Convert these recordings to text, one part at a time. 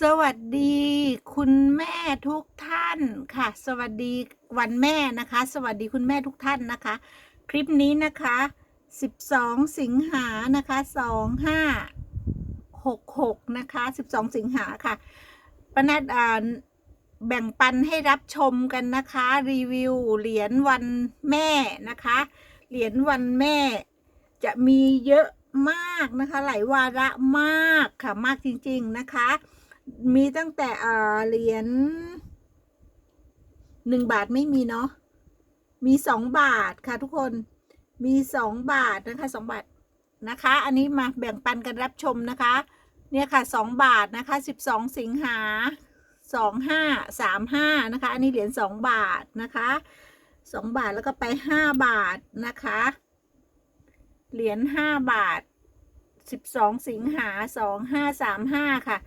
สวัสดีคุณแม่ทุกท่านค่ะ สวัสดีวันแม่นะคะ สวัสดีคุณแม่ทุกท่านนะคะ คลิปนี้นะคะ 12 สิงหานะคะ 2566 นะคะ 12 สิงหาค่ะปนัดอ่าแบ่งปันให้รับชมกันนะคะ รีวิวเหรียญวันแม่นะคะ เหรียญวันแม่ จะมีเยอะมากนะคะ หลายวาระมากค่ะมากจริง ๆ นะคะ มีตั้งแต่อ่าเหรียญหนึ่งบาทไม่มีเนาะมีสองบาทค่ะทุกคนมีสองบาทนะคะสองบาทนะคะ อันนี้มาแบ่งปันกันรับชมนะคะ เนี่ยค่ะสองบาทนะคะสิบสองสิงหาสองห้าสามห้านะคะ อันนี้เหรียญสองบาทนะคะสองบาทแล้วก็ไปห้าบาทนะคะ เหรียญห้าบาทสิบสองสิงหาสองห้าสามห้าค่ะ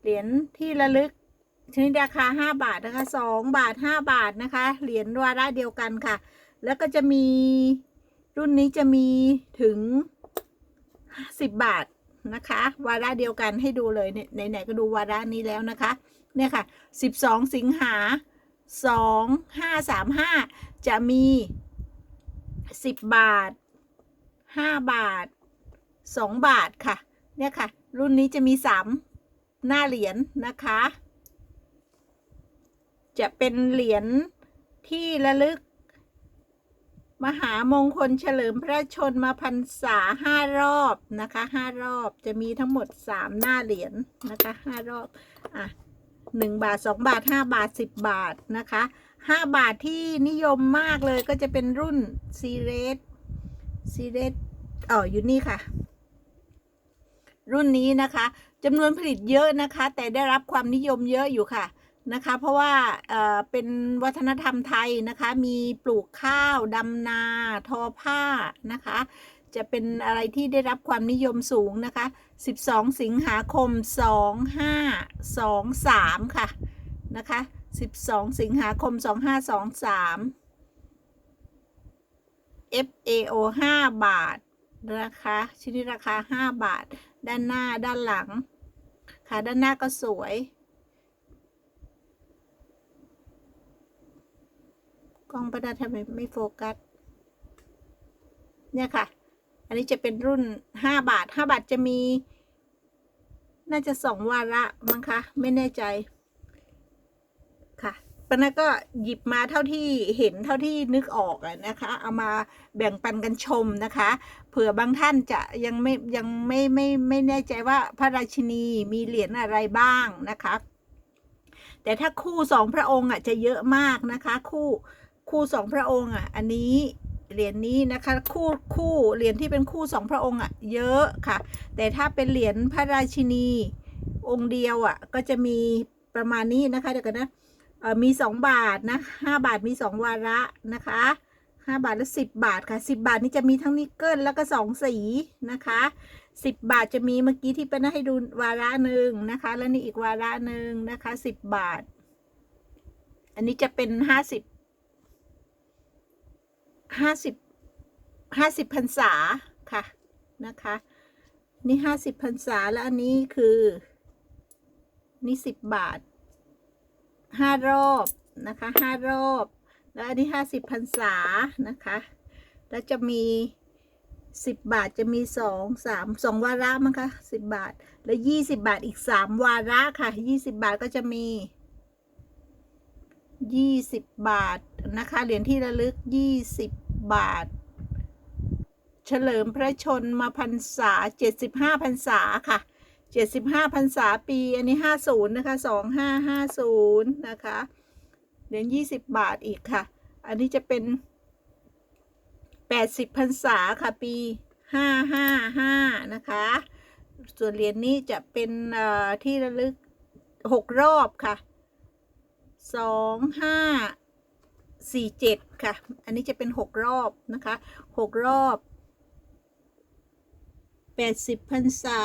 เหรียญที่ระลึกชนิดราคาห้าบาทนะคะสองบาทห้าบาทนะคะ เหรียญวาระเดียวกันค่ะ แล้วก็จะมีรุ่นนี้จะมีถึงสิบบาทนะคะ วาระเดียวกันให้ดูเลยเนี่ยไหนๆก็ดูวาระนี้แล้วนะคะ เนี่ยค่ะสิบสองสิงหาสองห้าสามห้าจะมีสิบบาทห้าบาทสองบาทค่ะ เนี่ยค่ะ รุ่นนี้จะมีสาม หน้าเหรียญนะคะ จะเป็นเหรียญที่ระลึก มหามงคลเฉลิมพระชนมาพรรษาห้ารอบนะคะห้ารอบจะมีทั้งหมดสามหน้าเหรียญนะคะห้ารอบอะหนึ่งบาทสองบาทห้าบาทสิบบาทนะคะห้าบาทที่นิยมมากเลยก็จะเป็นรุ่นซีเรสซีเรสอ๋ออยู่นี่ค่ะ รุ่นนี้นะคะ จำนวนผลิตเยอะนะคะ แต่ได้รับความนิยมเยอะอยู่ค่ะนะคะ เพราะว่าเป็นวัฒนธรรมไทยนะคะ มีปลูกข้าวดำนา ทอผ้านะคะ จะเป็นอะไรที่ได้รับความนิยมสูงนะคะ 12 สิงหาคม 2523 ค่ะนะคะ 12 สิงหาคม 2523 FAO 5 บาท นะคะ ชิ้นิดราคา 5 บาท ด้านหน้าด้านหลัง ค่ะ ด้านหน้าก็สวย กล้องประดาทำไมไม่โฟกัส เนี่ยค่ะ อันนี้จะเป็นรุ่น 5 บาท 5 บาทจะมี น่าจะสองวาระมั้งคะ ไม่แน่ใจ ปนัดก็หยิบมาเท่าที่เห็นเท่าที่นึกออกนะคะ เอามาแบ่งปันกันชมนะคะ เผื่อบางท่านจะยังไม่ยังไม่ไม่ไม่แน่ใจว่าพระราชินีมีเหรียญอะไรบ้างนะคะ แต่ถ้าคู่สองพระองค์อะจะเยอะมากนะคะ คู่คู่สองพระองค์อะ อันนี้เหรียญนี้นะคะคู่คู่เหรียญที่เป็นคู่สองพระองค์อะเยอะค่ะ แต่ถ้าเป็นเหรียญพระราชินีองค์เดียวอะก็จะมีประมาณนี้นะคะเดี๋ยวกันนะ มีสองบาทนะห้าบาทมีสองวาระนะคะห้าบาทและสิบบาทค่ะสิบบาทนี่จะมีทั้งนิกเกิลแล้วก็สองสีนะคะสิบบาทจะมีเมื่อกี้ที่เป็นให้ดูวาระหนึ่งนะคะ แล้วนี่อีกวาระหนึ่งนะคะสิบบาท อันนี้จะเป็นห้าสิบห้าสิบห้าสิบพรรษาค่ะนะคะ นี่ห้าสิบพรรษาแล้วอันนี้คือ นี่สิบบาท ห้ารอบนะคะห้ารอบ แล้วอันนี้ห้าสิบพรรษานะคะ แล้วจะมีสิบบาทจะมีสองสามสองวาระมั้งคะสิบบาท แล้วยี่สิบาทอีกสามวาระค่ะยี่สิบาทก็จะมียี่สิบบาทนะคะเหรียญที่ระลึกยี่สิบบาท เฉลิมพระชนมาพรรษาเจ็ดสิบห้าพรรษาค่ะ เจ็ดสิบห้าพรรษาปี อันนี้ห้าศูนย์นะคะสองห้าห้าศูนย์นะคะเหรียญยี่สิบบาทอีกค่ะ อันนี้จะเป็นแปดสิบพรรษาค่ะปีห้าห้าห้านะคะ ส่วนเหรียญนี้จะเป็นที่ระลึกหกรอบค่ะสองห้าสี่เจ็ดค่ะ อันนี้จะเป็นหกรอบนะคะหกรอบแปดสิบพรรษา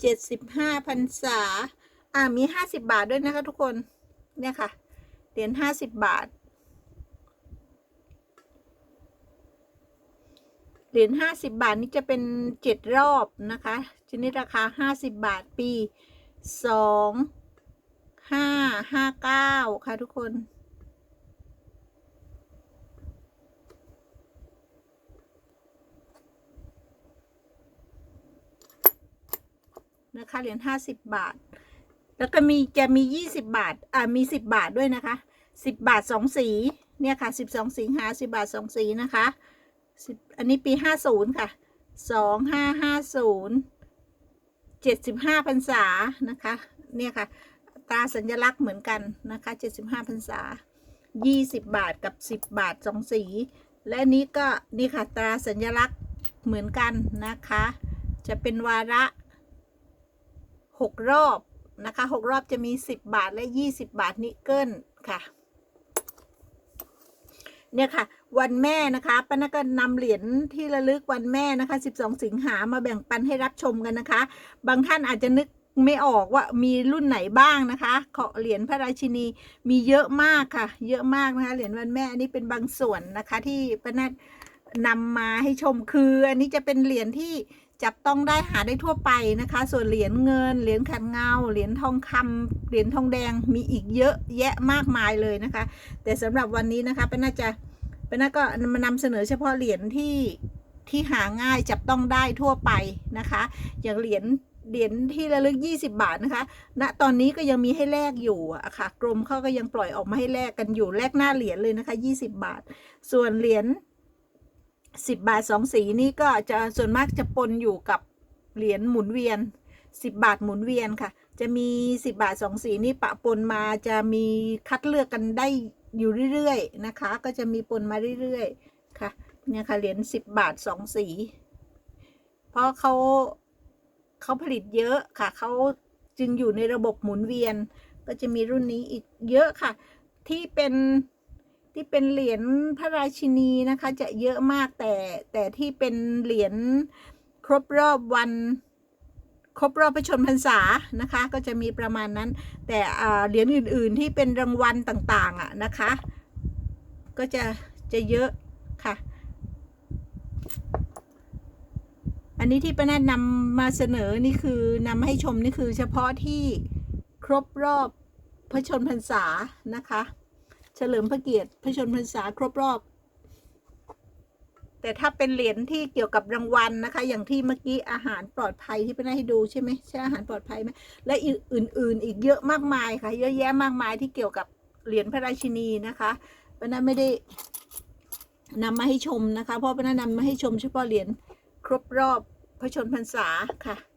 เจ็ดสิบห้าพรรษา อ่ามีห้าสิบบาทด้วยนะคะทุกคน เนี่ยค่ะ เหรียญห้าสิบบาท เหรียญรียญห้าสิบบาทนี่จะเป็นเจ็ดรอบนะคะ ชนิดราคาห้าสิบบาทปีสองห้าห้าเก้าค่ะทุกคน นะคะเหรียญห้าสิบบาท แล้วก็มีจะมียี่สิบบาทอ่ามีสิบบาทด้วยนะคะสิบบาทสองสีเนี่ยค่ะสิบสองสิงหาสิบาทสองสีนะคะสิบอันนี้ปีห้าศูนย์ค่ะสองห้าห้าศูนย์เจ็ดสิบห้าพรรษานะคะเนี่ยค่ะตราสัญลักษณ์เหมือนกันนะคะเจ็ดสิบห้าพรรษายี่สิบบาทกับสิบบาทสองสี และนนี้ก็นี่ค่ะตราสัญลักษณ์เหมือนกันนะคะ จะเป็นวาระ หกรอบนะคะหกรอบจะมีสิบบาทและยี่สิบบาทนิกเกิลค่ะ เนี่ยค่ะ วันแม่นะคะป้านาก็นำเหรียญที่ระลึกวันแม่นะคะ 12 สิงหามาแบ่งปันให้รับชมกันนะคะ บางท่านอาจจะนึกไม่ออกว่ามีรุ่นไหนบ้างนะคะขอเหรียญพระราชินีมีเยอะมากค่ะ เยอะมากนะคะ เหรียญวันแม่อันนี้เป็นบางส่วนนะคะที่ป้านานำมาให้ชมคือ อันนี้จะเป็นเหรียญที่ จับต้องได้หาได้ทั่วไปนะคะ ส่วนเหรียญเงิน เหรียญขัดเงา เหรียญทองคำเหรียญทองแดงมีอีกเยอะแยะมากมายเลยนะคะ แต่สำหรับวันนี้นะคะเป็นน่าจะเป็นน่าก็มานำเสนอเฉพาะเหรียญที่ที่หาง่ายจับต้องได้ทั่วไปนะคะ อย่างเหรียญเหรียญที่ระลึก 20 บาทนะคะ ณ ตอนนี้ก็ยังมีให้แลกอยู่อะค่ะ กรมเขาก็ยังปล่อยออกมาให้แลกกันอยู่ แลกหน้าเหรียญเลยนะคะ 20 บาท ส่วนเหรียญ 10 บาท 2 สีนี่ก็จะส่วนมากจะปนอยู่กับเหรียญหมุนเวียน 10 บาทหมุนเวียนค่ะ จะมี 10 บาท 2 สีนี่ปะปนมาจะมีคัดเลือกกันได้อยู่เรื่อยๆนะคะ ก็จะมีปนมาเรื่อยๆค่ะเนี่ยค่ะเหรียญ10 บาท 2 สี เพราะเขาเขาผลิตเยอะค่ะเขาจึงอยู่ในระบบหมุนเวียน ก็จะมีรุ่นนี้อีกเยอะค่ะ ที่เป็น ที่เป็นเหรียญพระราชินีนะคะ จะเยอะมากแต่แต่ที่เป็นเหรียญครบรอบวันครบรอบพระชนพรรษานะคะ ก็จะมีประมาณนั้น แต่เหรียญอื่น ๆ ที่เป็นรางวัลต่างๆอะนะคะ ก็จะจะเยอะค่ะ อันนี้ที่ป้าแนทนำมาเสนอนี่คือนำให้ชมนี่คือเฉพาะที่ครบรอบพระชนพรรษานะคะ เฉลิมพระเกียรติพระชนพรรษาครบรอบ แต่ถ้าเป็นเหรียญที่เกี่ยวกับรางวัลนะคะ อย่างที่เมื่อกี้อาหารปลอดภัยที่ป้าแนให้ดูใช่ไหมใช่อาหารปลอดภัยไหมและอีกอื่น ๆ อีกเยอะมากมายค่ะ เยอะแยะมากมายที่เกี่ยวกับเหรียญพระราชินีนะคะป้าแนทไม่ได้นำมาให้ชมนะคะ เพราะป้าแนทนำมาให้ชมเฉพาะเหรียญครบรอบพระชนพรรษาค่ะ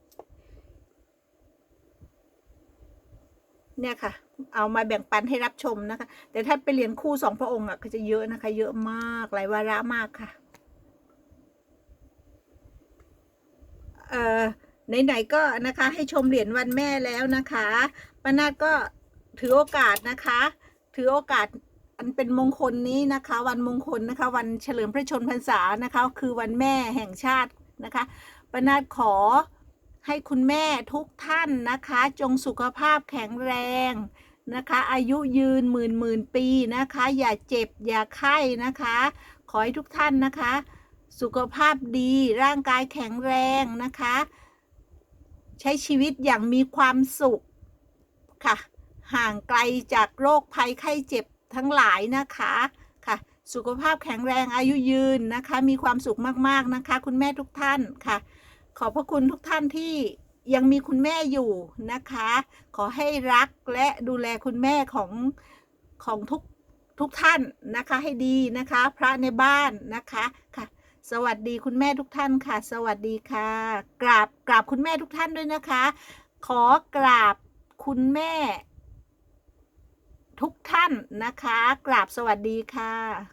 เนี่ยค่ะ เอามาแบ่งปันให้รับชมนะคะ แต่ถ้าไปเรียนคู่สองพระองค์อะก็จะเยอะนะคะ เยอะมากหลายวาระมากค่ะ เอ่อไหนๆก็นะคะให้ชมเหรียญวันแม่แล้วนะคะป้านาฏก็ถือโอกาสนะคะ ถือโอกาสอันเป็นมงคลนี้นะคะ วันมงคลนะคะ วันเฉลิมพระชนมพรรษานะคะ คือวันแม่แห่งชาตินะคะป้านาฏขอ ให้คุณแม่ทุกท่านนะคะ จงสุขภาพแข็งแรงนะคะ อายุยืนหมื่นหมื่นปีนะคะ อย่าเจ็บอย่าไข้นะคะ ขอให้ทุกท่านนะคะ สุขภาพดีร่างกายแข็งแรงนะคะ ใช้ชีวิตอย่างมีความสุขค่ะ ห่างไกลจากโรคภัยไข้เจ็บทั้งหลายนะคะค่ะ สุขภาพแข็งแรงอายุยืนนะคะ มีความสุขมากๆนะคะ คุณแม่ทุกท่านค่ะ ขอบพระคุณทุกท่านที่ยังมีคุณแม่อยู่นะคะ ขอให้รักและดูแลคุณแม่ของของทุกทุกท่านนะคะให้ดีนะคะ พระในบ้านนะคะค่ะ สวัสดีคุณแม่ทุกท่านค่ะ สวัสดีค่ะ กราบกราบคุณแม่ทุกท่านด้วยนะคะ ขอกราบคุณแม่ ทุกท่านนะคะ กราบสวัสดีค่ะ